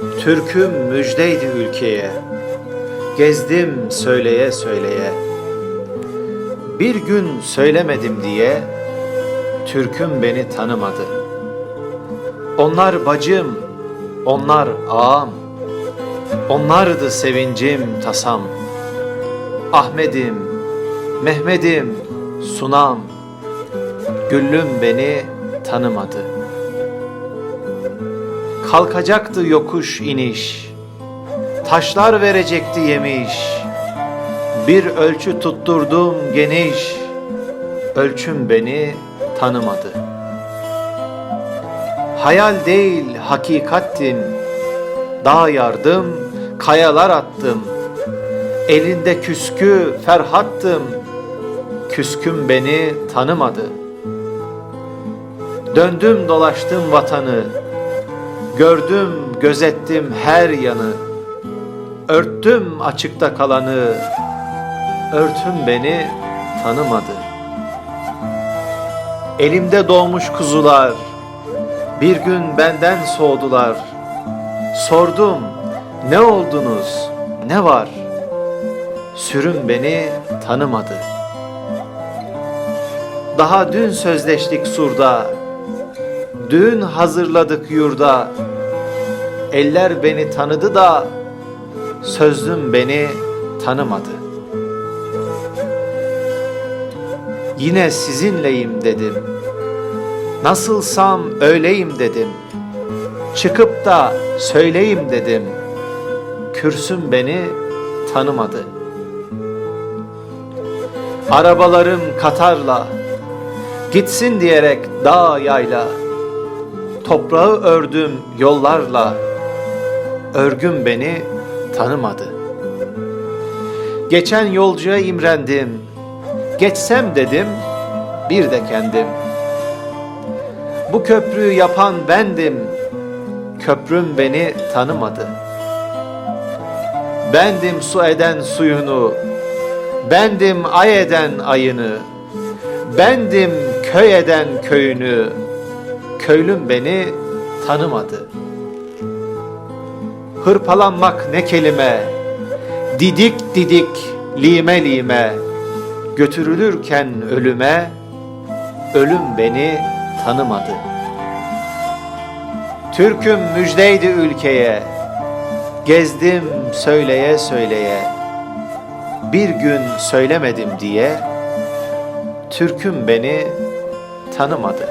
Türküm müjdeydi ülkeye, gezdim söyleye söyleye. Bir gün söylemedim diye, Türküm beni tanımadı. Onlar bacım, onlar ağam, onlardı sevincim tasam. Ahmedim, Mehmedim, Sunam, Güllüm beni tanımadı. Kalkacaktı yokuş iniş, taşlar verecekti yemiş. Bir ölçü tutturdum geniş, ölçüm beni tanımadı. Hayal değil hakikattin, dağ yardım, kayalar attım. Elinde küskü ferhattım, küsküm beni tanımadı. Döndüm dolaştım vatanı, gördüm gözettim her yanı. Örttüm açıkta kalanı, örtüm beni tanımadı. Elimde doğmuş kuzular, bir gün benden soğudular. Sordum, ne oldunuz, ne var? Sürüm beni tanımadı. Daha dün sözleştik surda, Dün hazırladık yurda, Eller beni tanıdı da, Sözlüm beni tanımadı. Yine sizinleyim dedim. Nasılsam öyleyim dedim. Çıkıp da söyleyeyim dedim. Kürsüm beni tanımadı. Arabalarım Katar'la, Gitsin diyerek dağ yayla, Toprağı ördüm yollarla, Örgüm beni tanımadı. Geçen yolcuya imrendim, Geçsem dedim, bir de kendim. Bu köprüyü yapan bendim, Köprüm beni tanımadı. Bendim su eden suyunu, Bendim ay eden ayını, Bendim köy eden köyünü, Köylüm beni tanımadı. Hırpalanmak ne kelime, Didik didik lime lime, Götürülürken ölüme, Ölüm beni tanımadı. Türküm müjdeydi ülkeye, Gezdim söyleye söyleye, Bir gün söylemedim diye, Türküm beni tanımadı.